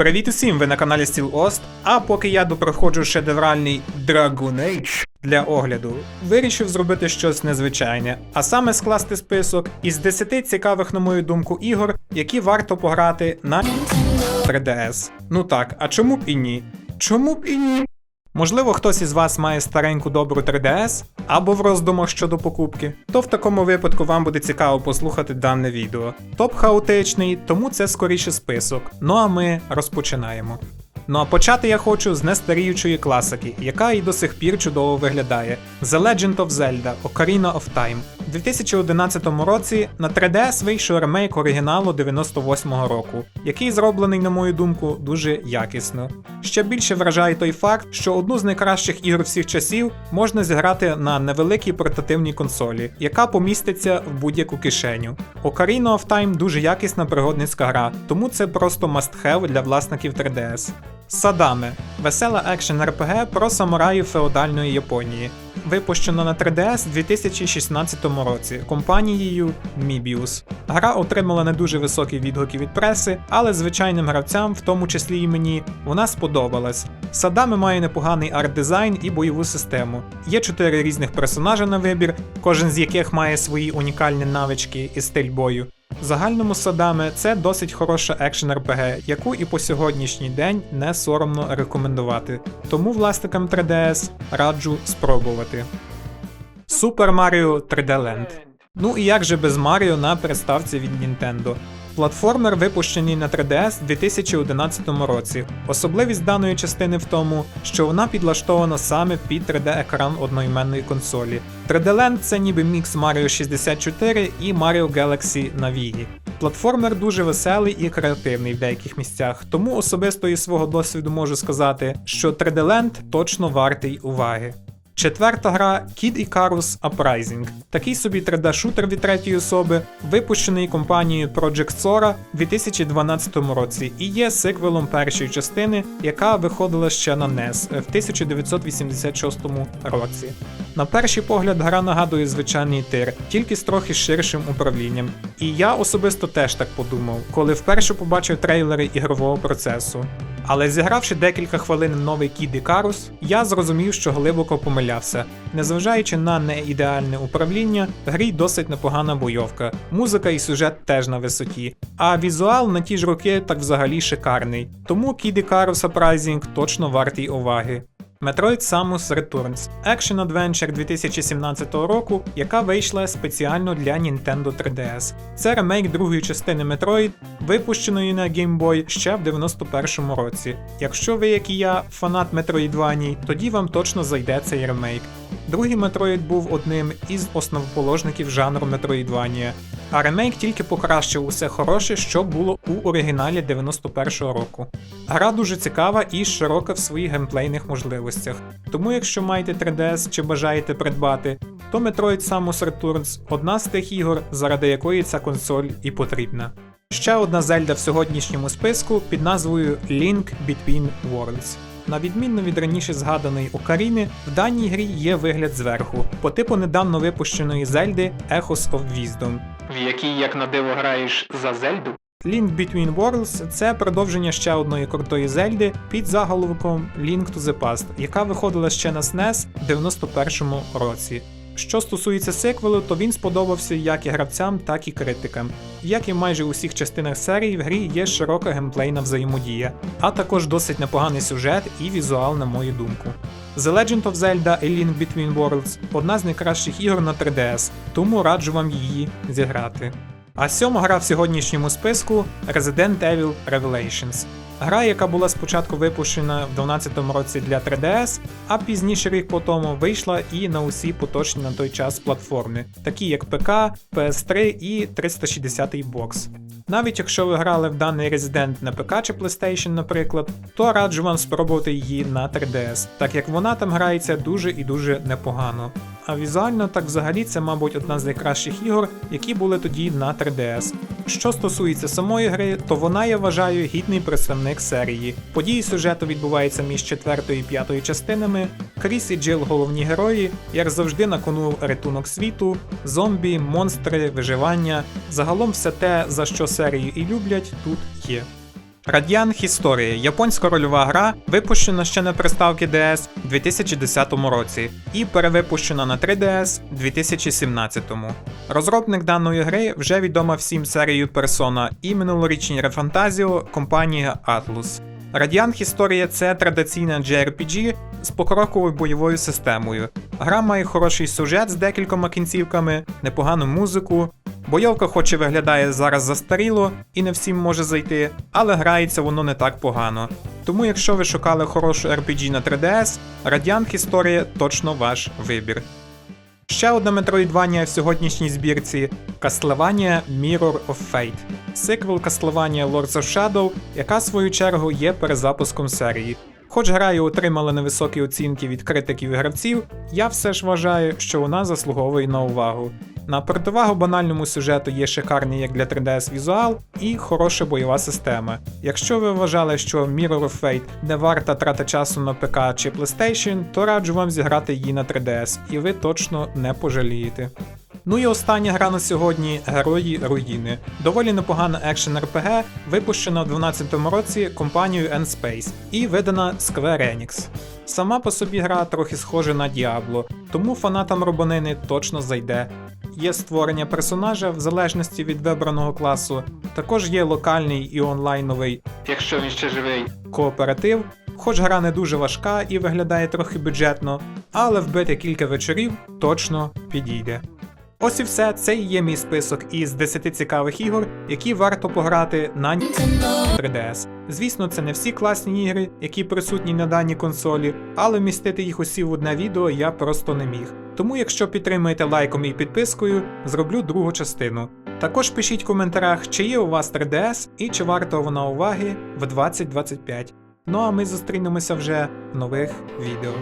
Привіт усім! Ви на каналі Steel Ost. А поки я допроходжу шедевральний Dragon Age для огляду, вирішив зробити щось незвичайне, а саме скласти список із 10 цікавих, на мою думку, ігор, які варто пограти на 3DS. Ну так, а чому б і ні? Чому б і ні? Можливо, хтось із вас має стареньку добру 3DS або в роздумах щодо покупки, то в такому випадку вам буде цікаво послухати дане відео. Топ хаотичний, тому це скоріше список. Ну а ми розпочинаємо. Ну а почати я хочу з нестаріючої класики, яка і до сих пір чудово виглядає: The Legend of Zelda Ocarina of Time. У 2011 році на 3DS вийшов ремейк оригіналу 98-го року, який зроблений, на мою думку, дуже якісно. Ще більше вражає той факт, що одну з найкращих ігор всіх часів можна зіграти на невеликій портативній консолі, яка поміститься в будь-яку кишеню. Ocarina of Time дуже якісна пригодницька гра, тому це просто must-have для власників 3DS. Садаме весела екшен РПГ про самураїв феодальної Японії. Випущено на 3DS в 2016 році компанією Mibius. Гра отримала не дуже високі відгуки від преси, але звичайним гравцям, в тому числі і мені, вона сподобалась. Садаме має непоганий арт-дизайн і бойову систему. Є чотири різних персонажа на вибір, кожен з яких має свої унікальні навички і стиль бою. В загальному Садаме це досить хороша екшен РПГ, яку і по сьогоднішній день не соромно рекомендувати. Тому власникам 3DS раджу спробувати. Super Mario 3D Land. Ну і як же без Маріо на приставці від Nintendo. Платформер випущений на 3DS у 2011 році. Особливість даної частини в тому, що вона підлаштована саме під 3D-екран одноіменної консолі. 3D Land це ніби мікс Mario 64 і Mario Galaxy на Wii. Платформер дуже веселий і креативний в деяких місцях, тому особисто із свого досвіду можу сказати, що 3D Land точно вартий уваги. Четверта гра Kid Icarus Uprising. Такий собі 3D-шутер від третьої особи, випущений компанією Project Sora у 2012 році і є сиквелом першої частини, яка виходила ще на NES в 1986 році. На перший погляд, гра нагадує звичайний тир, тільки з трохи ширшим управлінням. І я особисто теж так подумав, коли вперше побачив трейлери ігрового процесу. Але зігравши декілька хвилин новий Kid Ікарус, я зрозумів, що глибоко помилявся. Незважаючи на неідеальне управління, в грі досить непогана бойовка, музика і сюжет теж на висоті, а візуал на ті ж роки так взагалі шикарний. Тому Kid Ікарус Uprising точно вартий уваги. Metroid Samus Returns Action Adventure 2017 року, яка вийшла спеціально для Nintendo 3DS. Це ремейк другої частини Metroid, випущеної на Game Boy ще в 91-му році. Якщо ви, як і я, фанат Metroidvania, тоді вам точно зайде цей ремейк. Другий Metroid був одним із основоположників жанру Metroidvania, а ремейк тільки покращив усе хороше, що було у оригіналі 91-го року. Гра дуже цікава і широка в своїх геймплейних можливостях. Тому, якщо маєте 3DS чи бажаєте придбати, то Metroid Samus Returns одна з тих ігор, заради якої ця консоль і потрібна. Ще одна зельда в сьогоднішньому списку під назвою Link Between Worlds. На відміну від раніше згаданої Окаріни, в даній грі є вигляд зверху, по типу недавно випущеної Зельди Echoes of Wisdom, в якій, як на диво, граєш за Зельду. Link Between Worlds це продовження ще одної крутої Зельди під заголовком Link to the Past, яка виходила ще на SNES в 91-му році. Що стосується сиквелу, то він сподобався як і гравцям, так і критикам. Як і майже у всіх частинах серії, в грі є широка геймплейна взаємодія, а також досить непоганий сюжет і візуал, на мою думку. The Legend of Zelda A Link Between Worlds одна з найкращих ігор на 3DS, тому раджу вам її зіграти. А сьома гра в сьогоднішньому списку Resident Evil Revelations. Гра, яка була спочатку випущена в 2012 році для 3DS, а пізніше рік по тому вийшла і на усі поточні на той час платформи, такі як ПК, PS3 і 360 бокс. Навіть якщо ви грали в даний Resident на ПК чи PlayStation, наприклад, то раджу вам спробувати її на 3DS, так як вона там грається дуже і дуже непогано. А візуально так взагалі це, мабуть, одна з найкращих ігор, які були тоді на 3DS. Що стосується самої гри, то вона, я вважаю, гідний представник серії. Події сюжету відбуваються між четвертою і п'ятою частинами. Кріс і Джил головні герої, як завжди, на кону рятунок світу, зомбі, монстри, виживання. Загалом все те, за що серію і люблять, тут є. Radiant History – японська рольова гра, випущена ще на приставки DS у 2010 році і перевипущена на 3DS у 2017. Розробник даної гри вже відома всім серією Persona і минулорічній рефантазіо компанії Atlus. Radiant Historia це традиційна JRPG з покроковою бойовою системою. Гра має хороший сюжет з декількома кінцівками, непогану музику. Бойовка хоч і виглядає зараз застаріло і не всім може зайти, але грається воно не так погано. Тому якщо ви шукали хорошу RPG на 3DS, Radiant Historia точно ваш вибір. Ще одна метроїдванія в сьогоднішній збірці Castlevania Mirror of Fate. Сиквел Castlevania Lords of Shadow, яка в свою чергу є перезапуском серії. Хоч гра і отримала невисокі оцінки від критиків і гравців, я все ж вважаю, що вона заслуговує на увагу. На противагу банальному сюжету є шикарний як для 3DS візуал і хороша бойова система. Якщо ви вважали, що Mirror of Fate не варта трати часу на ПК чи PlayStation, то раджу вам зіграти її на 3DS, і ви точно не пожалієте. Ну і остання гра на сьогодні Герої Руїни. Доволі непогана екшен RPG, випущена у 2012 році компанією N-Space і видана Square Enix. Сама по собі гра трохи схожа на Diablo, тому фанатам робанини точно зайде. Є створення персонажа в залежності від вибраного класу, також є локальний і онлайновий, якщо він ще живий, кооператив. Хоч гра не дуже важка і виглядає трохи бюджетно, але вбити кілька вечорів точно підійде. Ось і все, це і є мій список із 10 цікавих ігор, які варто пограти на 3DS. Звісно, це не всі класні ігри, які присутні на даній консолі, але вмістити їх усі в одне відео я просто не міг. Тому, якщо підтримуєте лайком і підпискою, зроблю другу частину. Також пишіть в коментарях, чи є у вас 3DS і чи варто вона уваги в 2025. Ну а ми зустрінемося вже в нових відео.